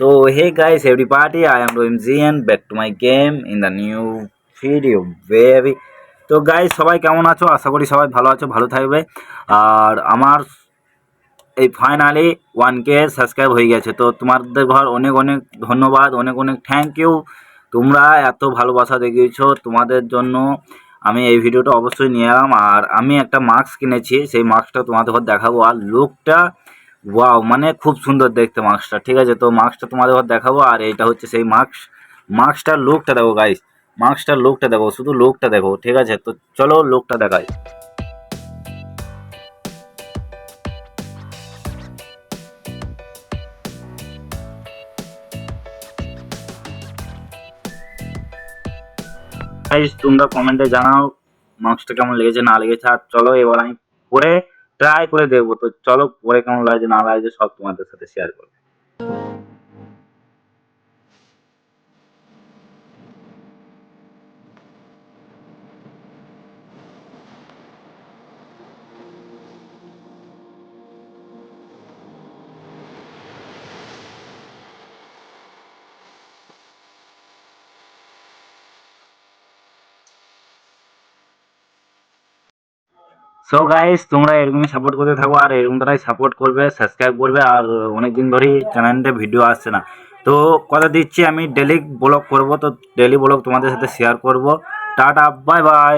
So, hey guys everybody I am ZN back to my game in the new video, baby. তো guys সবাই কেমন আছো? আশা করি সবাই ভালো আছো, ভালো থাকবে। আর আমার এই ফাইনালি ওয়ান কে সাবস্ক্রাইব হয়ে গেছে। তো তোমাদের ঘর অনেক অনেক ধন্যবাদ, অনেক অনেক থ্যাংক ইউ তোমরা এত ভালোবাসা দেখিয়েছো তোমাদের জন্য। আমি এই ভিডিওটা অবশ্যই নিয়ে এলাম। আর আমি একটা মাস্ক কিনেছি, সেই মাস্কটা তোমাদের ঘর দেখাবো। আর লুকটা ওয়াও মানে খুব সুন্দর দেখতে মাস্কটা। ঠিক আছে, তো মাস্কটা তোমাদের দেখাবো, আর এইটা হচ্ছে সেই মাস্ক। মাস্কটার লুকটা দেখো গাইস মাস্কটার লুকটা দেখো, শুধু লুকটা দেখো, ঠিক আছে? তো চলো লুকটা দেখাই। গাইস তোমরা কমেন্টে জানাও মাস্কটা কেমন লেগেছে, না লেগেছে। আর চলো এবার আমি পরে ট্রাই করে দেখব। তো চলো পরে কেমন লাগছে না লাগছে সব তোমাদের সাথে শেয়ার করব। সো গাইস তোমরা এরকমই সাপোর্ট করতে থাকো আর এরকম তারাই সাপোর্ট করবে সাবস্ক্রাইব করবে আর অনেক দিন ধরেই চ্যানেলটা ভিডিও আসছে না। তো কথা দিচ্ছি, আমি ডেলি ব্লগ করব, তো ডেলি ব্লগ তোমাদের সাথে শেয়ার করব। Tata bye bye